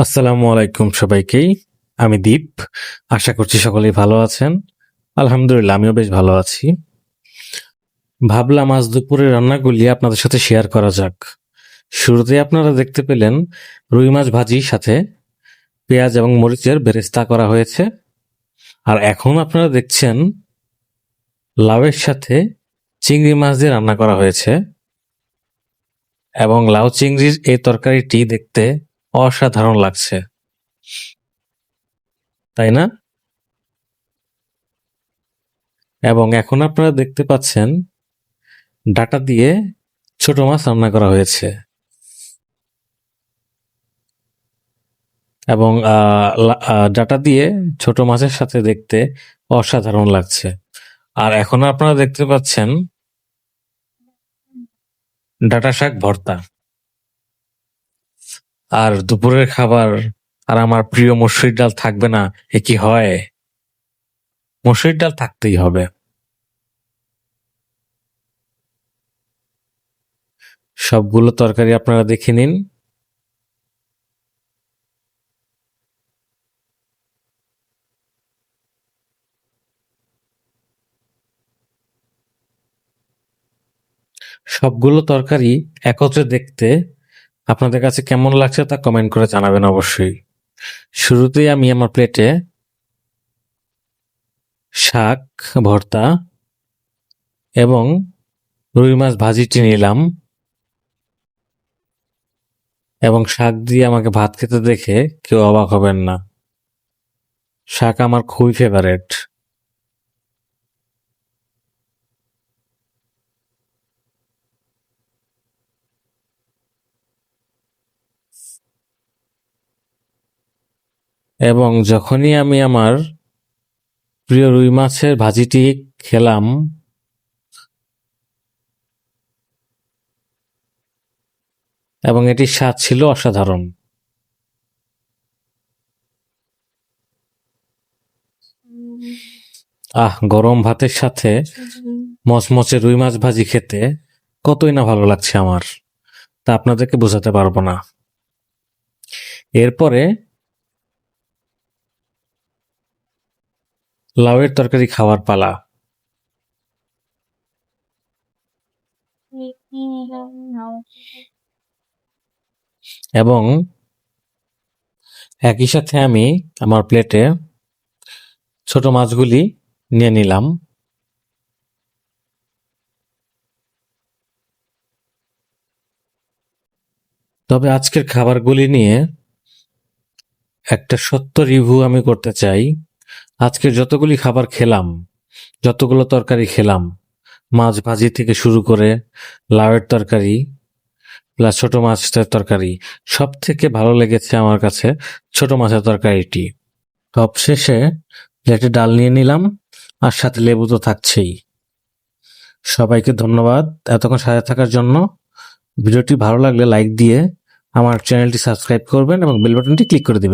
আসসালামু আলাইকুম সবাইকেই। আমি দীপ। আশা করছি সকলেই ভালো আছেন। আলহামদুলিল্লাহ, আমিও বেশ ভালো আছি। ভাবলাম আজ দুপুরে রান্নাগুলি আপনাদের সাথে শেয়ার করা যাক। শুরুতে আপনারা দেখতে পেলেন রুই মাছ ভাজির সাথে পেঁয়াজ এবং মরিচের বেরেস্তা করা হয়েছে। আর এখন আপনারা দেখছেন লাউয়ের সাথে চিংড়ি মাছ দিয়ে রান্না করা হয়েছে। এবং লাউ চিংড়ির এই তরকারিটি দেখতে অসাধারণ লাগছে। তাই না? এবং এখন আপনারা দেখতে পাচ্ছেন, ডাটা দিয়ে ছোট মাছ রান্না করা হয়েছে। এবং ডাটা দিয়ে ছোট মাছের সাথে দেখতে অসাধারণ লাগছে। আর এখন আপনারা দেখতে পাচ্ছেন, ডাটা শাক ভর্তা। আর দুপুরের খাবার আর আমার প্রিয় মসুরির ডাল থাকবে না, এ কি হয়? মসুরির ডাল থাকতেই হবে। সবগুলো তরকারি আপনারা দেখে নিন। সবগুলো তরকারি একত্রে দেখতে আপনাদের কাছে কেমন লাগছে তা কমেন্ট করে জানাবেন অবশ্যই। শুরুতেই আমি আমার প্লেটে শাক, ভর্তা এবং রুই মাছ ভাজিটি নিলাম এবং শাক দিয়ে আমাকে ভাত খেতে দেখে কেউ অবাক হবেন না। শাক আমার খুবই ফেভারেট এবং যখনই আমি আমার প্রিয় রুই মাছের ভাজিটি খেলাম, এবং এটির স্বাদ ছিল অসাধারণ। আহ, গরম ভাতের সাথে মচমচে রুই মাছ ভাজি খেতে কতই না ভালো লাগছে আমার, তা আপনাদেরকে বোঝাতে পারব না। এরপরে লাউয়ের তরকারি খাওয়ার পালা। এবং একই সাথে আমি আমার প্লেটে ছোট মাছগুলি নিয়ে নিলাম। তবে আজকের খাবারগুলি নিয়ে একটা সত্য রিভিউ আমি করতে চাই। আজকে যতগুলি খাবার খেলাম, যতগুলো তরকারি খেলাম, মাছ ভাজি থেকে শুরু করে লাউয়ের তরকারি প্লাস ছোট মাছের তরকারি সব থেকে ভালো লেগেছে আমার কাছে ছোট মাছের তরকারিটি। সব শেষে প্লেটে ডাল নিয়ে নিলাম, আর সাথে লেবু তো থাকছেই। সবাইকে ধন্যবাদ এতক্ষণ সাথে থাকার জন্য। ভিডিওটি ভালো লাগলে লাইক দিয়ে আমার চ্যানেলটি সাবস্ক্রাইব করবেন এবং বেল বাটনটি ক্লিক করে দিবেন।